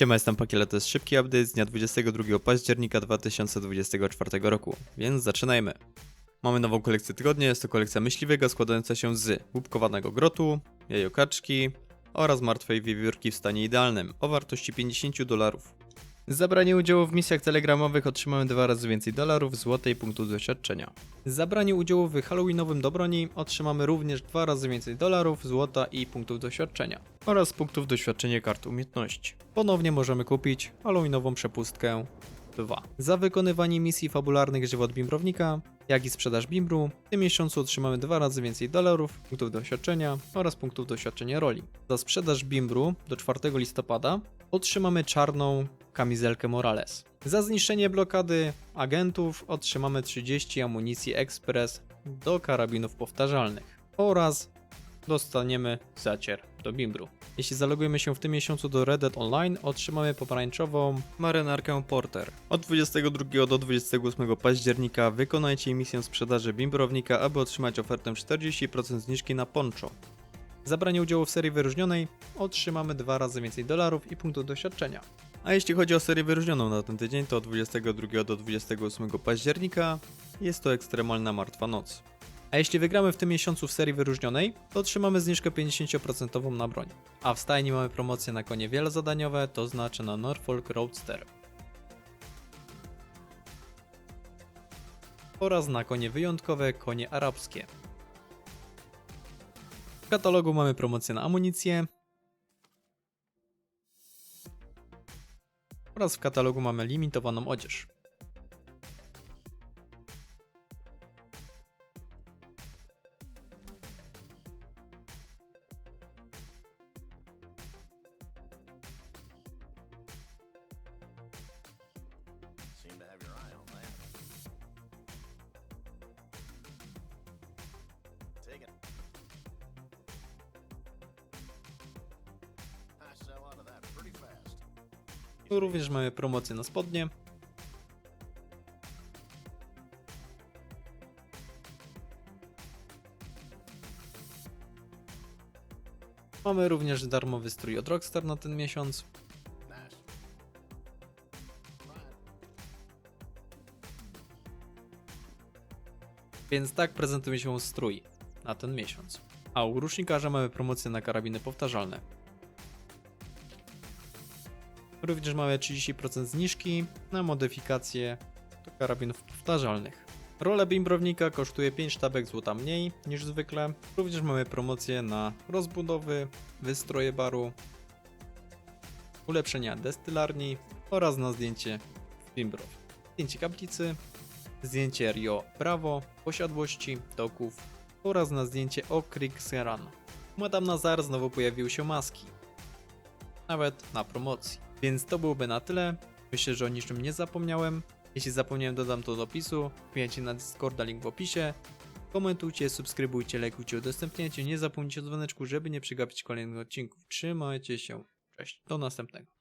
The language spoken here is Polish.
Siema, jestem Pakiele, to jest szybki update z dnia 22 października 2024 roku, więc zaczynajmy. Mamy nową kolekcję tygodnia, jest to kolekcja myśliwego składająca się z łupkowanego grotu, jajokaczki oraz martwej wiewiórki w stanie idealnym o wartości 50 dolarów. Za branie udziału w misjach telegramowych otrzymamy dwa razy więcej dolarów, złotej punktów doświadczenia. Za branie udziału w halloweenowym dobroni otrzymamy również dwa razy więcej dolarów, złota i punktów doświadczenia. Oraz punktów doświadczenia kart umiejętności. Ponownie możemy kupić halloweenową przepustkę 2. Za wykonywanie misji fabularnych żywot bimbrownika, jak i sprzedaż bimbru, w tym miesiącu otrzymamy dwa razy więcej dolarów, punktów doświadczenia oraz punktów doświadczenia roli. Za sprzedaż bimbru do 4 listopada otrzymamy czarną kamizelkę Morales. Za zniszczenie blokady agentów otrzymamy 30 amunicji ekspres do karabinów powtarzalnych oraz dostaniemy zacier do bimbru. Jeśli zalogujemy się w tym miesiącu do Red Dead Online, otrzymamy pomarańczową marynarkę Porter. Od 22 do 28 października wykonajcie misję sprzedaży bimbrownika, aby otrzymać ofertę 40% zniżki na poncho. Za branie udziału w serii wyróżnionej otrzymamy dwa razy więcej dolarów i punktów doświadczenia. A jeśli chodzi o serię wyróżnioną na ten tydzień, to od 22 do 28 października jest to ekstremalna martwa noc. A jeśli wygramy w tym miesiącu w serii wyróżnionej, to otrzymamy zniżkę 50% na broń. A w stajni mamy promocję na konie wielozadaniowe, to znaczy na Norfolk Roadster. Oraz na konie wyjątkowe, konie arabskie. W katalogu mamy promocję na amunicję. Oraz w katalogu mamy limitowaną odzież. Tu również mamy promocję na spodnie. Mamy również darmowy strój od Rockstar na ten miesiąc. Więc tak prezentuje się strój na ten miesiąc. A u rusznikarza mamy promocję na karabiny powtarzalne. Również mamy 30% zniżki na modyfikację do karabinów powtarzalnych. Rola bimbrownika kosztuje 5 sztabek złota mniej niż zwykle. Również mamy promocję na rozbudowy, wystroje baru, ulepszenia destylarni oraz na zdjęcie w Bimbrow. Zdjęcie kaplicy, zdjęcie Rio Bravo, posiadłości, doków oraz na zdjęcie Okrik Seran. Madame Nazar znowu pojawiły się maski. Nawet na promocji. Więc to byłoby na tyle. Myślę, że o niczym nie zapomniałem. Jeśli zapomniałem, dodam to do opisu. Wbijajcie na Discorda, link w opisie. Komentujcie, subskrybujcie, lajkujcie, udostępniajcie. Nie zapomnijcie o dzwoneczku, żeby nie przegapić kolejnych odcinków. Trzymajcie się. Cześć. Do następnego.